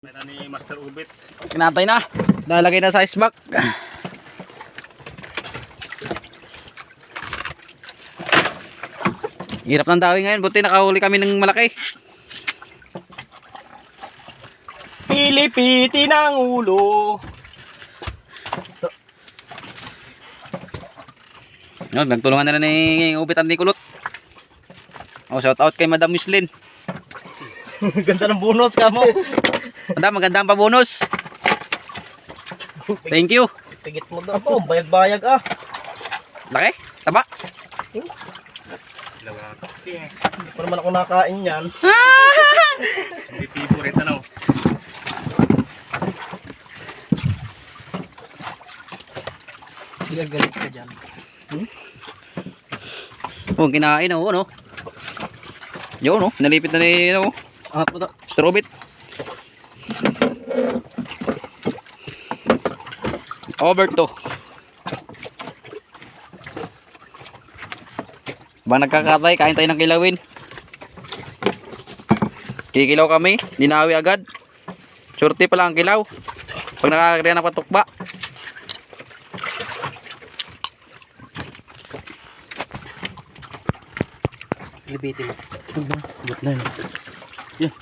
Meron ni Master Ubit. Kinatay na. Nalagay na sa ice bag. Hirap ng dawi ngayon. Buti nakahuli kami ng malaki. Pilipiti ng ulo. Yun, nagtulungan na rin ni Ubitan ni Kulot. Oh, shout out kay Madam Mislin. Ganda ng bonus ka mo. Madam, maganda ang pabonus. Thank you. Tigit mo doon po. Bayag-bayag ah. Laki. Taba. Hindi pa naman ako nakain yan. Hindi favorite ano. Galit ka dyan. Oh, kinain oh, ano. Yun oh, nalipit na ni ano, Ah, puto. Strobit. Over to. Ba nagkakatay, kain tayo ng kilawin. Kikilaw kami, dinawi agad. Surti pala ang kilaw. Pag nakakariyan ng patukba. Libiti mo. Good na yun.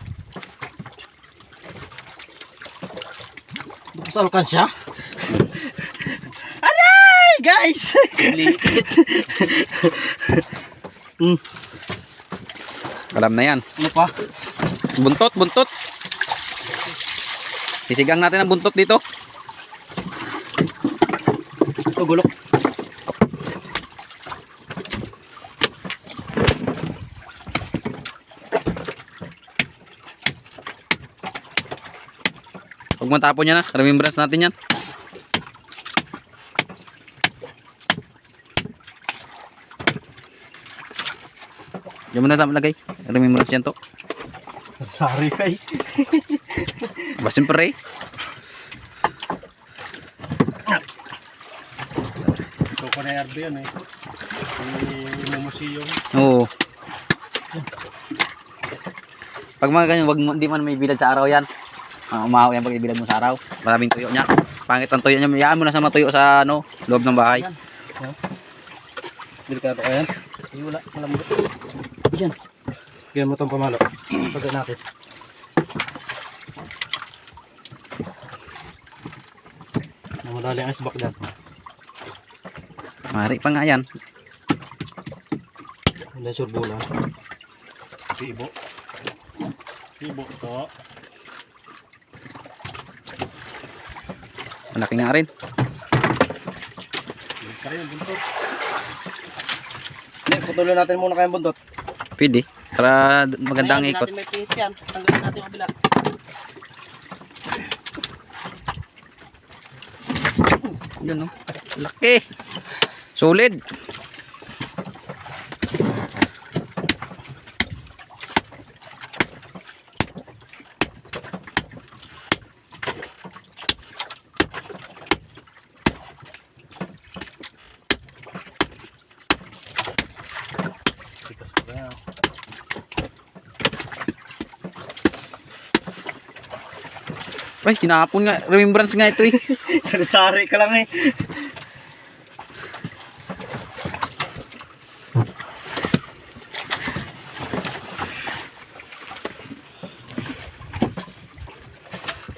Bukas alkansya. Aray! Guys! hmm. Alam na yan. Ano pa? Buntot, buntot. Sisigang natin ang buntot dito. Oh, Huwag matapon yan ha. Remembrance natin yan. Diyan mo na tama lagay. Remembrance yan to. Sorry kay. Ba siyempre eh. Ito ko na yardo yan eh. Museum. Oo. Pag mga ganyan, wag hindi man may bilad sa araw yan. Uh, umahaw yan pag ibilad mo sa araw. Maraming tuyo niya. Pangit ang tuyo niya. Mayaan mo na sa matuyo sa ano, loob ng bahay. Delikado ka yan. Ay, wala. Malambot. Yan. Bigyan mo itong pamalo. Pagkat natin. Namadali ang isbak dyan. Mari pa nga yan. Hindi surbulan. Sibo. Sibo to. Malaki nga rin. Hindi, putulin natin muna kayang buntot. Pwede. Para magandang Ngayon, ikot. natin may pihit yan. Tanggalin natin yung kabila. Yan oh. Laki. Solid. Ay, tinapon nga. Remembrance nga ito eh. Sari-sari ka lang eh.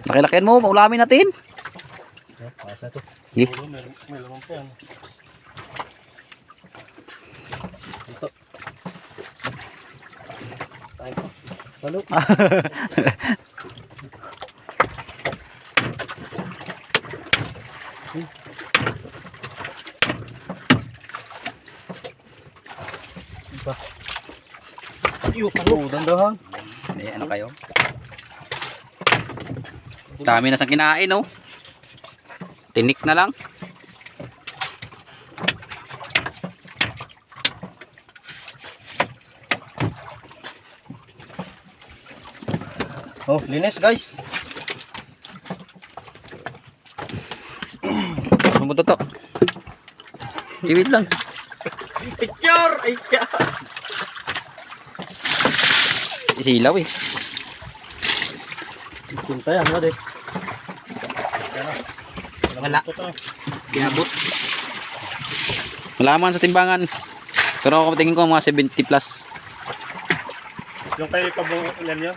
Laki-lakihan mo. Maulamin natin. Paas na to. Sige. Meron, meron pa yan. Ito. Tayo pa. Lalo. Iba. Iyo, ano? Dandahan. Eh, ano kayo? Dami na sa kinain oh. Tinik na lang. Oh, linis guys. Sumuto to. Iwit lang. Picture! Ay siya! Isilaw eh. Tinta yan, wala Wala. Ito, to. Pinabot. Malaman sa timbangan. Pero ako tingin ko mga 70 plus. Yung kay Kabong, ilan yun?